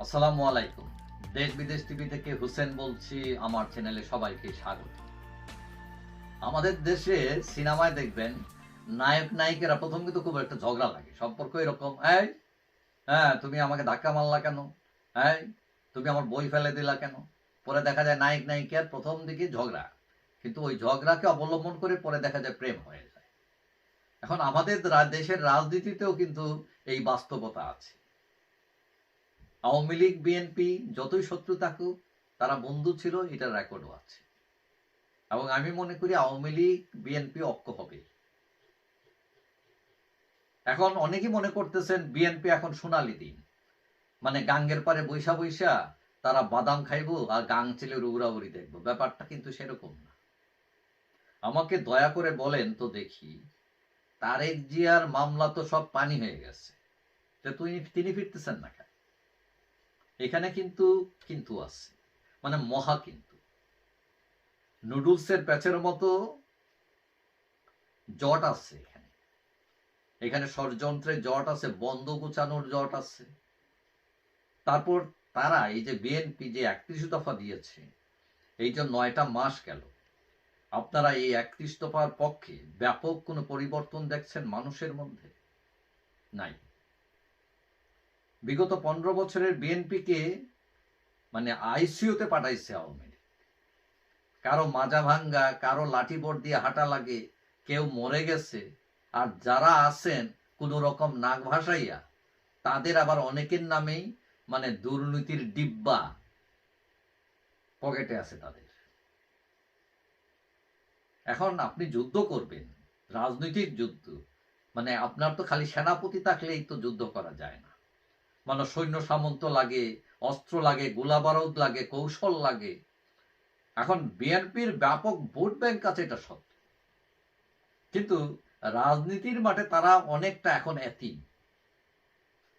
আসসালামু আলাইকুম। দেশ বিদেশ টিভি থেকে হুসেন বলছি, আমার চ্যানেলে সবাইকে স্বাগত। আমাদের দেশে সিনেমায় দেখবেন, নায়ক, নায়িকারা প্রথম কিন্তু খুব একটা ঝগড়া লাগে। সম্পর্ক এরকম, এই হ্যাঁ তুমি আমাকে ধাক্কা মারলা কেন? এই, তুমি আমার বই ফেলে দিলা কেন? পরে দেখা যায় নায়ক, নায়িকার প্রথম দিকে ঝগড়া। কিন্তু ওই ঝগড়াকে অবলম্বন করে পরে দেখা যায় প্রেম হয়ে যায়। এখন আমাদের দেশের রাজনীতিতেও কিন্তু এই বাস্তবতা আছে। আওয়ামী লীগ বিএনপি যতই শত্রু থাকুক, তারা বন্ধু ছিল, এটার রেকর্ডও আছে। এবং আমি মনে করি আওয়ামী লীগ বিএনপি ঐক্য হবে। এখন অনেকেই মনে করতেছেন বিএনপি এখন সোনালি দিন। মানে গাঙ্গের পারে বৈশা বৈশা তারা বাদাম খাইবো আর গাং ছেলের উড়াউড়ি দেখব। ব্যাপারটা কিন্তু সেরকম না। আমাকে দয়া করে বলেন তো দেখি, তারেক জিয়ার মামলা তো সব পানি হয়ে গেছে। তিনি ফিরতেছেন না কেন? এখানে কিন্তু কিন্তু আছে। মানে মহা কিন্তু। নুডলসের প্যাচের মতো জট আছে এখানে। এখানে ষড়যন্ত্রের জট আছে, বন্ধ গুছানোর জট আছে। তারপর তারা এই যে বিএনপি যে একত্রিশ দফা দিয়েছে, এই যে নয়টা মাস গেল, আপনারা এই একত্রিশ দফার পক্ষে ব্যাপক কোনো পরিবর্তন দেখছেন মানুষের মধ্যে? নাই। বিগত পনেরো বছরের বিএনপিকে মানে আইসিইউতে পাঠাইছে আওয়ামী লীগ। কারও মাজা ভাঙ্গা, কারও লাঠি বোর্ড দিয়ে হাঁটা লাগে, কেউ মরে গেছে। আর যারা আছেন কোনো রকম নাক ভাসাইয়া, তাদের আবার অনেকের নামেই মানে দুর্নীতির ডিব্বা পকেটে আছে তাদের। এখন আপনি যুদ্ধ করবেন, রাজনৈতিক যুদ্ধ। মানে আপনার তো খালি সেনাপতি থাকলেই তো যুদ্ধ করা যায় না। মানে সৈন্য সামন্ত লাগে, অস্ত্র লাগে গোলা বারুদ লাগে, কৌশল লাগে। এখন বিএনপির ব্যাপক ভোট ব্যাংক আছে, এটা সত্য। কিন্তু রাজনীতির মাঠে তারা অনেকটা এখন এতিম।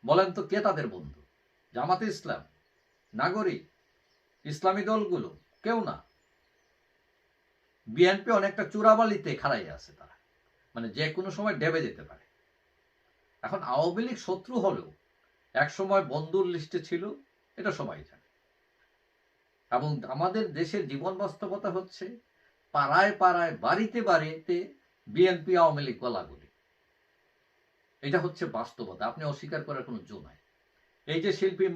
বলেন তো কে তাদের বন্ধু? জামাতে ইসলাম, নাগরিক, ইসলামী দলগুলো, কেউ না। বিএনপি অনেকটা চূড়াবালিতে খাড়াই আছে তারা। মানে যে কোনো সময় ডেবে যেতে পারে। এখন আওয়ামী লীগ শত্রু হলেও এক সময় বন্ধুর লিস্টে ছিল, এটা সবাই জানে। এবং আমাদের দেশের জীবন বাস্তবতা হচ্ছে, পাড়ায় পাড়ায়, বাড়িতে বাড়িতে বিএনপি আওয়ামী লীগ গলাগলি। এটা হচ্ছে বাস্তবতা, আপনি অস্বীকার করার কোনো জো নাই। এই যে শিল্পী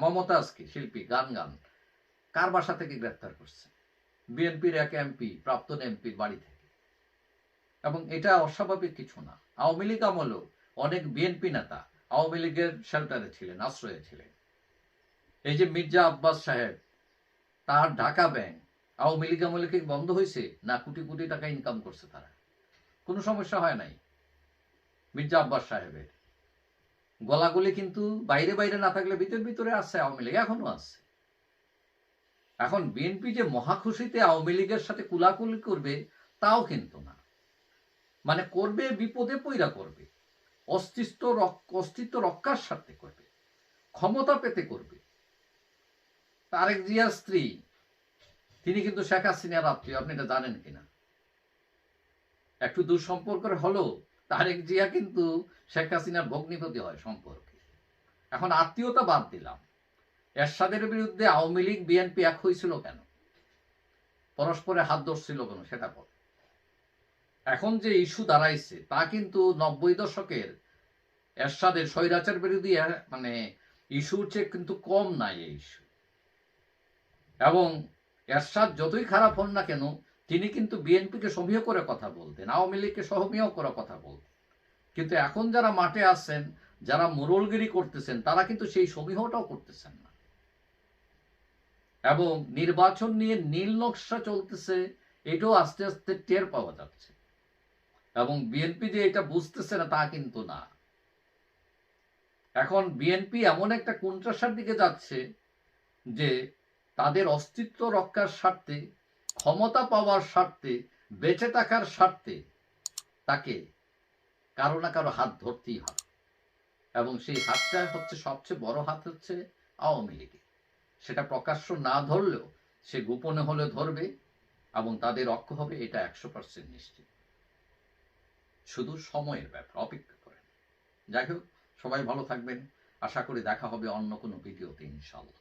মমতাজকে শিল্পী, গান গান, কার বাসা থেকে গ্রেফতার করছে? বিএনপির এক এমপি প্রাক্তন এমপির বাড়ি থেকে। এবং এটা অস্বাভাবিক কিছু না। আওয়ামী লীগ আমলেও অনেক বিএনপি নেতা আওয়ামী লীগের শেল্টারে ছিলেন, আশ্রয়ে ছিলেন। এই যে মির্জা আব্বাস সাহেব, তার ঢাকা ব্যাংক আওয়ামী লীগ আমলে কি বন্ধ হয়েছে না, কোটি কোটি টাকা ইনকাম করছে তারা। কোনো সমস্যা হয় নাই মির্জা আব্বাস সাহেবের। গলাগুলি কিন্তু বাইরে বাইরে না থাকলে ভিতর ভিতরে আছে আওয়ামী লীগ, এখনও আছে। এখন বিএনপি যে মহাখুশিতে আওয়ামী লীগের সাথে কুলাকুলি করবে, তাও কিন্তু না। মানে করবে, বিপদে পইরা করবে। অস্তিত্ব অস্তিত্ব রক্ষার স্বার্থে করবে, ক্ষমতা পেতে করবে। তারেক জিয়ার স্ত্রী, তিনি কিন্তু শেখ হাসিনার আত্মীয়, আপনি এটা জানেন কিনা? একটু দূর সম্পর্কের হলেও তারেক জিয়া কিন্তু শেখ হাসিনার ভগ্নিপতি হয় সম্পর্কে। এখন আত্মীয়তা বাদ দিলাম। এরশাদের বিরুদ্ধে আওয়ামী লীগ, বিএনপি এক হয়েছিল কেন? পরস্পরে হাত ধরছিল কেন? সেটা বল এখন যে ইস্যু দাঁড়াইছে, তা কিন্তু নব্বই দশকের এরশাদের স্বৈরাচার বিরোধী মানে ইস্যুর চেয়ে কিন্তু কম নাই এই ইস্যু। এবং এরশাদ যতই খারাপ হন না কেন, তিনি কিন্তু বিএনপিকে সমীহ করে কথা বলতেন, আওয়ামী লীগকে সহমীয় করে কথা বলতেন। কিন্তু এখন যারা মাঠে আছেন, যারা মোরলগিরি করতেছেন, তারা কিন্তু সেই সমীহটাও করতেছেন না। এবং নির্বাচন নিয়ে নীল নকশা চলতেছে, এটাও আস্তে আস্তে টের পাওয়া যাচ্ছে। এবং বিএনপি যে এটা বুঝতেছে না, তা কিন্তু না। এখন বিএনপি এমন একটা কুণ্ঠাসার দিকে যাচ্ছে যে তাদের অস্তিত্ব রক্ষার স্বার্থে, ক্ষমতা পাওয়ার স্বার্থে, বেঁচে থাকার স্বার্থে তাকে কারও না কারও হাত ধরতেই হবে। এবং সেই হাতটা হচ্ছে সবচেয়ে বড় হাত হচ্ছে আওয়ামী লীগের সেটা প্রকাশ্য না ধরলেও সে গোপনে হলে ধরবে এবং তাদের অক্ষ হবে এটা একশো পার্সেন্ট নিশ্চিত। শুধু সময়ের ব্যাপার, অপেক্ষা করেন। যাই হোক, সবাই ভালো থাকবেন। আশা করি দেখা হবে অন্য কোনো ভিডিওতে ইনশাল্লাহ